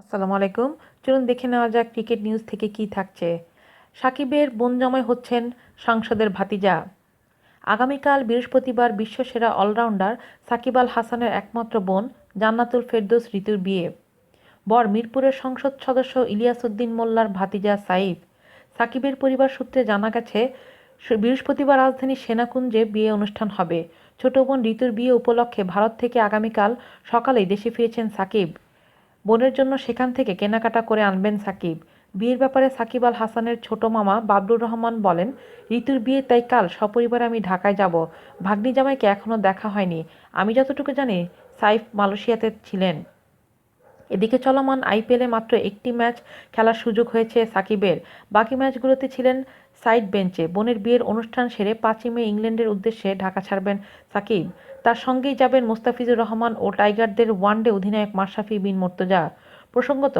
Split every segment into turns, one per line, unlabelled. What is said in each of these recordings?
আসসালামু আলাইকুম। চলুন দেখে নেওয়া যাক ক্রিকেট নিউজ থেকে কি থাকছে। সাকিবের বনজামাই হচ্ছেন সাংসদের ভাতিজা। আগামীকাল বৃহস্পতিবার বিশ্বসেরা অলরাউন্ডার সাকিব আল হাসানের একমাত্র বোন জান্নাতুল ফেরদৌস ঋতুর বিয়ে। বর মিরপুরের সংসদ সদস্য ইলিয়াসউদ্দিন মোল্লার ভাতিজা সাইফ। সাকিবের পরিবার সূত্রে জানা গেছে বৃহস্পতিবার রাজধানীর সেনাকুঞ্জে বিয়ে অনুষ্ঠান হবে। ছোট বোন ঋতুর বিয়ে উপলক্ষে ভারত থেকে আগামীকাল সকালেই দেশে ফিরেছেন সাকিব। বোনের জন্য সেখান থেকে কেনাকাটা করে আনবেন সাকিব। বিয়ের ব্যাপারে সাকিব আল হাসানের ছোট মামা বাবলুর রহমান বলেন, ঋতুর বিয়ে, তাই কাল সপরিবারে আমি ঢাকায় যাব। ভাগ্নি জামাইকে এখনও দেখা হয়নি। আমি যতটুকু জানি, সাইফ মালয়েশিয়াতে ছিলেন। এদিকে চলমান আইপিএলে মাত্র একটি ম্যাচ খেলার সুযোগ হয়েছে সাকিবের। বাকি ম্যাচগুলোতে ছিলেন সাইড বেঞ্চে। বোনের বিয়ের অনুষ্ঠান সেরে পাঁচই মে ইংল্যান্ডের উদ্দেশ্যে ঢাকা ছাড়বেন সাকিব। তার সঙ্গেই যাবেন মোস্তাফিজুর রহমান ও টাইগারদের ওয়ানডে অধিনায়ক মাশরাফি বিন মোর্তজা। প্রসঙ্গত,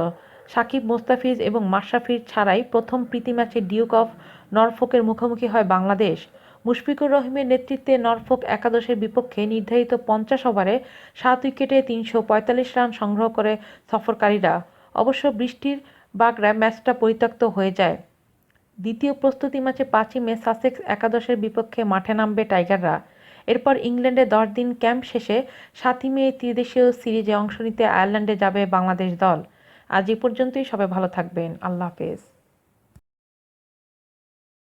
সাকিব, মোস্তাফিজ এবং মাশরাফির ছাড়াই প্রথম প্রীতি ম্যাচে ডিউক অফ নরফোকের মুখোমুখি হয় বাংলাদেশ। মুশফিকুর রহিমের নেতৃত্বে নরফোক একাদশের বিপক্ষে নির্ধারিত পঞ্চাশ ওভারে সাত উইকেটে তিনশো পঁয়তাল্লিশ রান সংগ্রহ করে সফরকারীরা। অবশ্য বৃষ্টির বাগড়ায় ম্যাচটা পরিত্যক্ত হয়ে যায়। দ্বিতীয় প্রস্তুতি ম্যাচে পাঁচই মে সাসেক্স একাদশের বিপক্ষে মাঠে নামবে টাইগাররা। এরপর ইংল্যান্ডে দশ দিন ক্যাম্প শেষে সাতই মে ত্রিদেশীয় সিরিজে অংশ নিতে আয়ারল্যান্ডে যাবে বাংলাদেশ দল। আজ এ পর্যন্তই, সবাই ভালো থাকবেন। আল্লাহ হাফেজ।